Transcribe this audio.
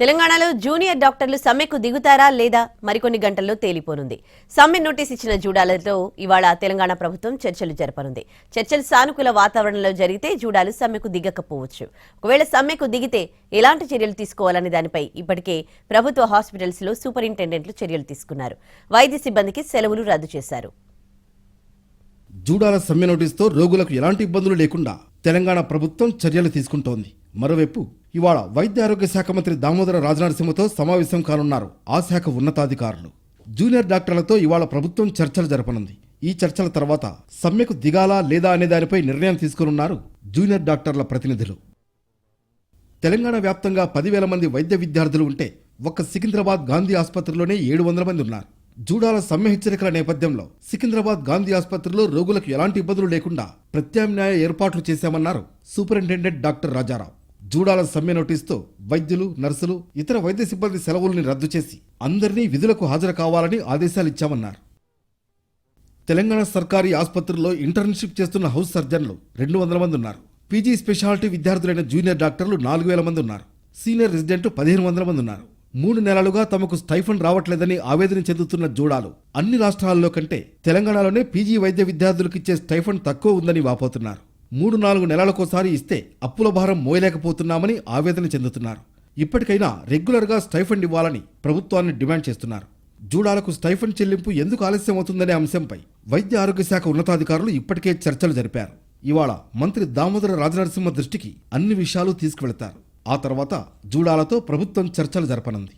తెలంగాణలో జూనియర్ డాక్టర్లు సమ్మెకు దిగుతారా లేదా మరికొన్ని గంటల్లో తేలిపోనుంది. సమ్మె నోటీస్ ఇచ్చిన జూడాలతో ఇవాళ తెలంగాణ ప్రభుత్వం చర్చలు జరపనుంది. చర్చలు సానుకూల వాతావరణంలో జరిగితే జూడాలు సమ్మెకు దిగకపోవచ్చు. ఒకవేళ సమ్మెకు దిగితే ఎలాంటి చర్యలు తీసుకోవాలనే దానిపై ఇప్పటికే ప్రభుత్వ హాస్పిటల్స్లో సూపరింటెండెంట్లు చర్యలు తీసుకున్నారు. వైద్య సిబ్బందికి సెలవులు రద్దు చేశారు. జూడాల సమ్మె నోటీస్తో రోగులకు ఎలాంటి ఇబ్బందులు లేకుండా తెలంగాణ ప్రభుత్వం చర్యలు తీసుకుంటోంది. మరోవైపు ఇవాళ వైద్య ఆరోగ్య శాఖ మంత్రి దామోదర రాజనరసింహతో సమావేశం కానున్నారు ఆ శాఖ ఉన్నతాధికారులు. జూనియర్ డాక్టర్లతో ఇవాళ ప్రభుత్వం చర్చలు జరపనుంది. ఈ చర్చల తర్వాత సమ్మెకు దిగాలా లేదా అనే దానిపై నిర్ణయం తీసుకున్నారు జూనియర్ డాక్టర్ల ప్రతినిధులు. తెలంగాణ వ్యాప్తంగా పదివేల మంది వైద్య విద్యార్థులు ఉంటే ఒక్క సికింద్రాబాద్ గాంధీ ఆసుపత్రిలోనే ఏడు వందల మంది ఉన్నారు. జూడాల సమ్మె హెచ్చరికల నేపథ్యంలో సికింద్రాబాద్ గాంధీ ఆసుపత్రిలో రోగులకు ఎలాంటి ఇబ్బందులు లేకుండా ప్రత్యామ్నాయ ఏర్పాట్లు చేశామన్నారు సూపరింటెండెంట్ డాక్టర్ రాజారావు. జూడాల సమ్మె నోటీసుతో వైద్యులు నర్సులు ఇతర వైద్య సిబ్బంది సెలవుల్ని రద్దు చేసి అందరినీ విధులకు హాజరు కావాలని ఆదేశాలు ఇచ్చామన్నారు. తెలంగాణ సర్కారీ ఆసుపత్రుల్లో ఇంటర్న్షిప్ చేస్తున్న హౌస్ సర్జన్లు రెండు వందల మంది ఉన్నారు. పీజీ స్పెషాలిటీ విద్యార్థులైన జూనియర్ డాక్టర్లు నాలుగు వేల మంది ఉన్నారు. సీనియర్ రెసిడెంట్ పదిహేను వందల మంది ఉన్నారు. మూడు నెలలుగా తమకు స్టైఫండ్ రావట్లేదని ఆవేదన చెందుతున్న జూడాలు అన్ని రాష్ట్రాల్లో కంటే తెలంగాణలోనే పీజీ వైద్య విద్యార్థులకు ఇచ్చే స్టైఫండ్ తక్కువ ఉందని వాపోతున్నారు. మూడు నాలుగు నెలలకోసారి ఇస్తే అప్పుల భారం మోయలేకపోతున్నామని ఆవేదన చెందుతున్నారు. ఇప్పటికైనా రెగ్యులర్గా స్టైఫండ్ ఇవ్వాలని ప్రభుత్వాన్ని డిమాండ్ చేస్తున్నారు. జూడాలకు స్టైఫండ్ చెల్లింపు ఎందుకు ఆలస్యం అవుతుందనే అంశంపై వైద్య ఆరోగ్య శాఖ ఉన్నతాధికారులు ఇప్పటికే చర్చలు జరిపారు. ఇవాళ మంత్రి దామోదర రాజనరసింహ దృష్టికి అన్ని విషయాలు తీసుకువెళతారు. ఆ తర్వాత జూడాలతో ప్రభుత్వం చర్చలు జరపనుంది.